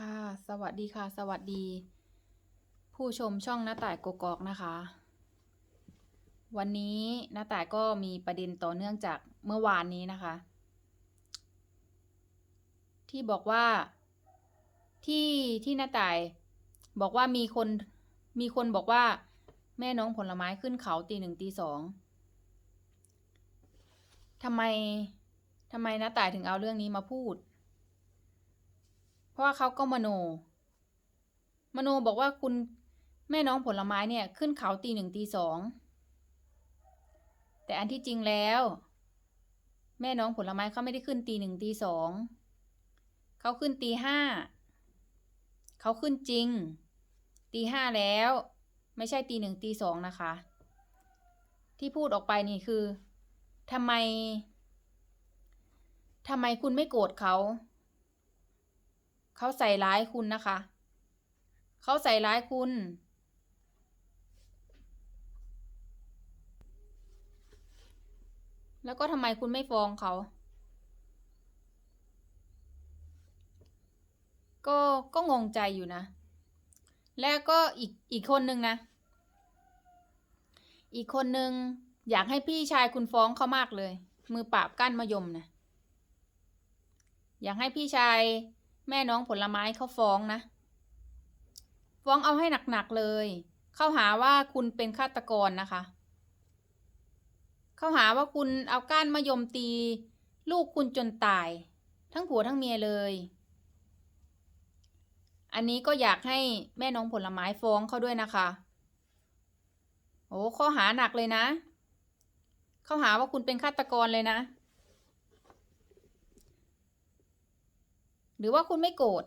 ค่ะ สวัสดีค่ะ สวัสดี ผู้ชมช่องหน้าต่ายกกอกนะคะ วันนี้หน้าต่ายก็มีประเด็นต่อเนื่องจากเมื่อวานนี้นะคะ ที่บอกว่าที่ที่หน้าต่าย บอกว่ามีคนมีคนบอกว่า แม่น้องผลไม้ขึ้นเขาตีหนึ่งตีสองทำไมทำไมหน้าต่ายถึงเอาเรื่องนี้มาพูด เพราะว่าเขาก็มโน มโนบอกว่าคุณแม่น้องผลไม้เนี่ยขึ้นเขาตีหนึ่งตีสองแต่อันที่จริงแล้ว แม่น้องผลไม้เขาไม่ได้ขึ้นตีหนึ่งตีสองเขาขึ้นตีห้าเขาขึ้นจริง ตีห้าแล้ว ไม่ใช่ตีหนึ่งตีสองนะคะ ที่พูดออกไปนี่คือทำไมทำไมคุณไม่โกรธเขา เขาใส่ร้ายคุณนะคะ เขาใส่ร้ายคุณ แล้วก็ทำไมคุณไม่ฟ้องเขา ก็ก็งงใจอยู่นะ แล้วก็อีกอีกคนนึงนะ อีกคนนึงอยากให้พี่ชายคุณฟ้องเขามากเลย มือปราบกั้นมะยมนะ อยากให้พี่ชาย แม่น้องผลไม้เขาฟ้องนะ ฟ้องเอาให้หนักๆเลย เข้าหาว่าคุณเป็นฆาตกรนะคะ เข้าหาว่าคุณเอาก้านมะยมตี ลูกคุณจนตาย ทั้งผัวทั้งเมียเลย อันนี้ก็อยากให้แม่น้องผลไม้ฟ้องเขาด้วยนะคะโอ้ข้อหาหนักเลยนะ เข้าหาว่าคุณเป็นฆาตกรเลยนะ ห รือว่าคุณไม่โกรธ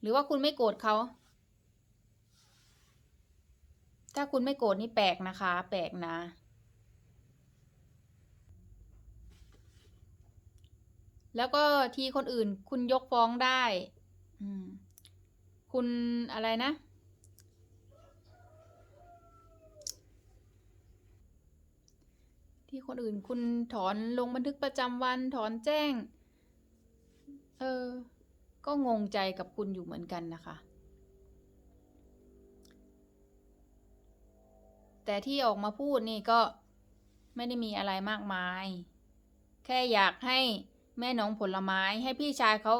หรือว่าคุณไม่โกรธเขา ถ้าคุณไม่โกรธนี่แปลกนะคะ แปลกนะ แล้วก็ทีคนอื่นคุณยกฟ้องได้คุณอะไรนะ ที่คนอื่นคุณถอนลงบันทึกประจำวันถอนแจ้ง เออ ก็งงใจกับคุณอยู่เหมือนกันนะคะ แต่ที่ออกมาพูดนี่ก็ไม่ได้มีอะไรมากมาย แค่อยากให้แม่น้องผลไม้ให้พี่ชายเขา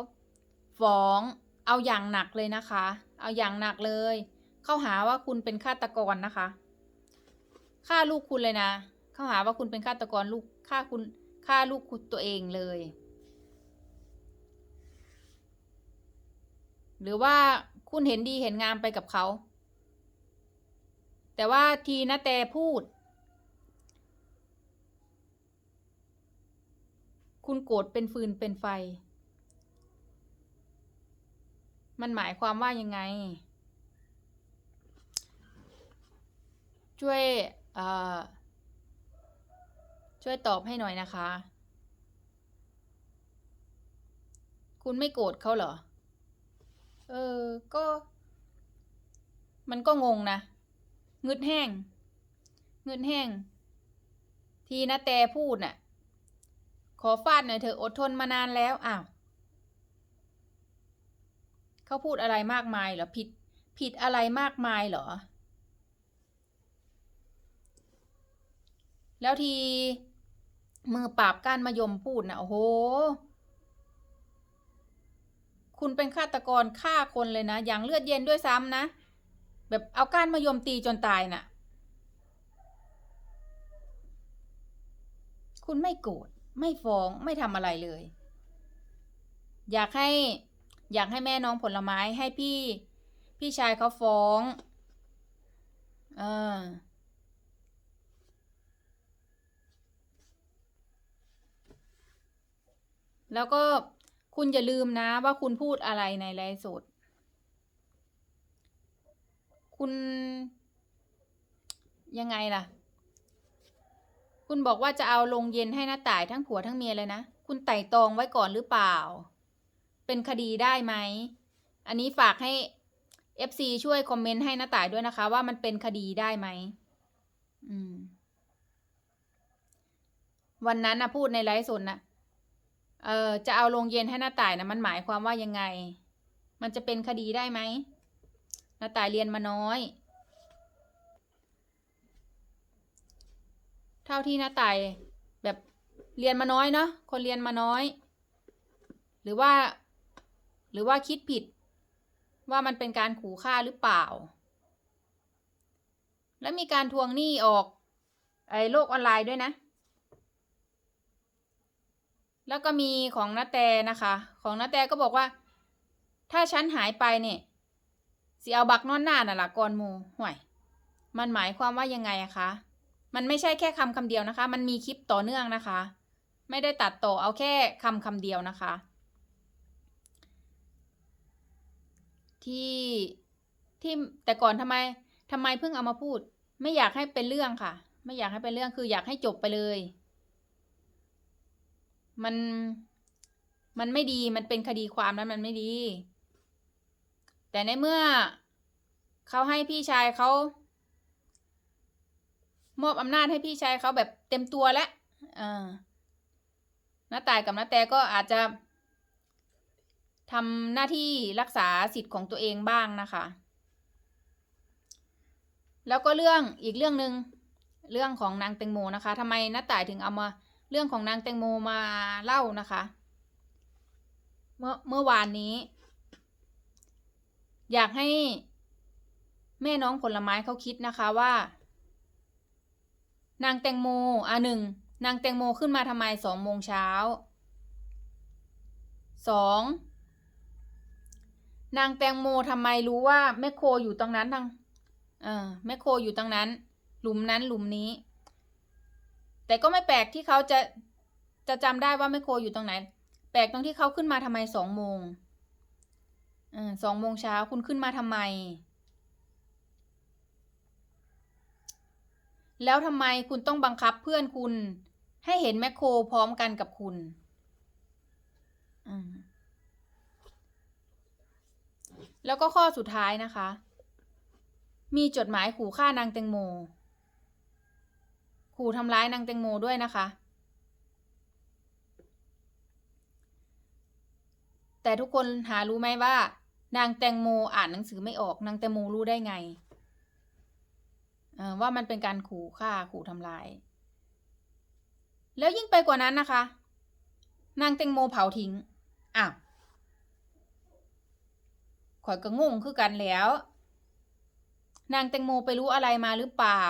ฟ้องเอาอย่างหนักเลยนะคะ เอาอย่างหนักเลย เข้าหาว่าคุณเป็นฆาตกรนะคะฆ่าลูกคุณเลยนะ เข้าหาว่าคุณเป็นฆาตกรลูกฆ่าคุณฆ่าลูกคุณตัวเองเลย หรือว่าคุณเห็นดีเห็นงามไปกับเขา แต่ว่าทีนะแต่พูด คุณโกรธเป็นฟืนเป็นไฟ มันหมายความว่ายังไง ช่วยช่วยตอบให้หน่อยนะคะ คุณไม่โกรธเขาเหรอ เออ ก็ มันก็งงนะงึดแห้งงึดแห้ง ทีนะแต่พูดน่ะ ขอฟาดหน่อยเถอะอดทนมานานแล้วอ้าวเขาพูดอะไรมากมายเหรอผิดผิดอะไรมากมายเหรอ แล้วทีมือปราบก้านมะยมพูดนะโอ้โห คุณเป็นฆาตกรฆ่าคนเลยนะ อย่างเลือดเย็นด้วยซ้ำนะ แบบเอาก้านมะยมตีจนตายน่ะ คุณไม่โกรธไม่ฟ้องไม่ทำอะไรเลย อยากให้อยากให้แม่น้องผลไม้ให้พี่ พี่ชายเขาฟ้อง เออแล้วก็ คุณอย่าลืมนะว่าคุณพูดอะไรในไลฟ์สด คุณยังไงล่ะ คุณบอกว่าจะเอาลงเย็นให้น้าต่ายทั้งผัวทั้งเมียเลยนะ คุณไต่ตองไว้ก่อนหรือเปล่า เป็นคดีได้ไหม อันนี้ฝากให้ FC ช่วยคอมเมนต์ให้น้าต่ายด้วยนะคะ ว่ามันเป็นคดีได้ไหม อืม วันนั้นนะพูดในไลฟ์สดนะ เออจะเอาโรงเย็นให้น้าต่ายนะมันหมายความว่ายังไง มันจะเป็นคดีได้ไหมน้าต่ายเรียนมาน้อย เท่าที่น้าต่ายแบบเรียนมาน้อยเนาะคนเรียนมาน้อย หรือว่า หรือว่าคิดผิด ว่ามันเป็นการขู่ฆ่าหรือเปล่า และมีการทวงหนี้ออกไอ้โลกออนไลน์ด้วยนะ แล้วก็มีของนาแตนะคะ ของนาแตก็บอกว่า ถ้าฉันหายไปเนี่ยสิเอาบักนอนหน้าน่ะละกอนมูห่วยมันหมายความว่ายังไงอะคะ มันไม่ใช่แค่คำคำเดียวนะคะ มันมีคลิปต่อเนื่องนะคะ ไม่ได้ตัดต่อเอาแค่คำคำเดียวนะคะ ที่ที่แต่ก่อนทำไมทำไมเพิ่งเอามาพูด ไม่อยากให้เป็นเรื่องค่ะ ไม่อยากให้เป็นเรื่องคืออยากให้จบไปเลย มันมันไม่ดีมันเป็นคดีความแล้วมันไม่ดี แต่ในเมื่อเขาให้พี่ชายเขามอบอำนาจให้พี่ชายเขาแบบเต็มตัวแล้วน้าตายกับน้าแต่ก็อาจจะทำหน้าที่รักษาสิทธิ์ของตัวเองบ้างนะคะ แล้วก็เรื่องอีกเรื่องหนึ่งเรื่องของนางแตงโมนะคะทำไมน้าตายถึงเอามา เรื่องของนางแตงโมมาเล่านะคะ เมื่อเมื่อวานนี้ อยากให้แม่น้องผลไม้เขาคิดนะคะว่า นางแตงโมอะหนึ่งนางแตงโมขึ้นมาทำไมสองโมงเช้าสองนางแตงโมทำไมรู้ว่าแม่โคอยู่ตรงนั้นทางเออแม่โคอยู่ตรงนั้น หลุมนั้นหลุมนี้ แต่ก็ไม่แปลกที่เขาจะจะจำได้ว่าแม่โคอยู่ตรงไหน แปลกตรงที่เขาขึ้นมาทำไมสองโมงอสองโมงเช้าคุณขึ้นมาทำไม แล้วทำไมคุณต้องบังคับเพื่อนคุณ ให้เห็นแมคโครพร้อมกันกับคุณ แล้วก็ข้อสุดท้ายนะคะ มีจดหมายขู่ฆ่านางแตงโม ขู่ทำร้ายนางแตงโมด้วยนะคะ แต่ทุกคนหารู้ไหมว่า นางแตงโมอ่านหนังสือไม่ออกนางแตงโมรู้ได้ไงว่ามันเป็นการขู่ฆ่าขู่ทำลาย แล้วยิ่งไปกว่านั้นนะคะ นางแตงโมเผาทิ้งอ้าวข่อยก็งงคือกันแล้ว นางแตงโมไปรู้อะไรมาหรือเปล่า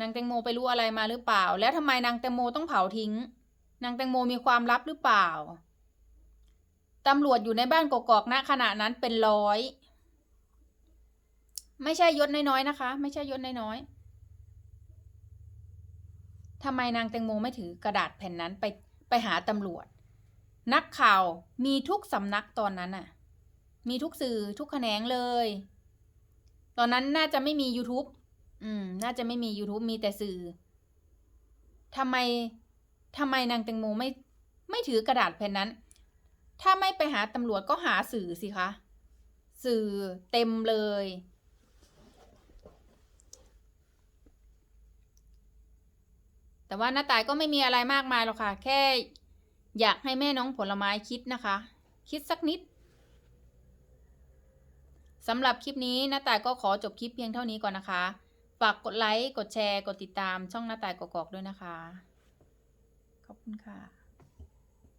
นางแตงโมไปรู้อะไรมาหรือเปล่า แล้วทำไมนางแตงโมต้องเผาทิ้ง นางแตงโมมีความลับหรือเปล่าตำรวจอยู่ในบ้านกอกๆณขณะนั้นเป็นร้อย ไม่ใช่ยศน้อยๆนะคะ ไม่ใช่ยศน้อยๆทำไมนางแตงโมไม่ถือกระดาษแผ่นนั้นไปไปหาตำรวจ นักข่าวมีทุกสำนักตอนนั้นน่ะมีทุกสื่อทุกแขนงเลย ตอนนั้นน่าจะไม่มี YouTube อืม น่าจะไม่มี YouTube มีแต่สื่อทำไมทำไมนางแตงโมไม่ ไม่ถือกระดาษแผ่นนั้น ถ้าไม่ไปหาตำรวจก็หาสื่อสิคะ สื่อเต็มเลย แต่ว่าน้าตายก็ไม่มีอะไรมากมายหรอกค่ะ แค่อยากให้แม่น้องผลไม้คิดนะคะ คิดสักนิดสำหรับคลิปนี้น้าตายก็ขอจบคลิปเพียงเท่านี้ก่อนนะคะ ฝากกดไลค์ กดแชร์ กดติดตามช่องน้าตายกอกๆด้วยนะคะ ขอบคุณค่ะ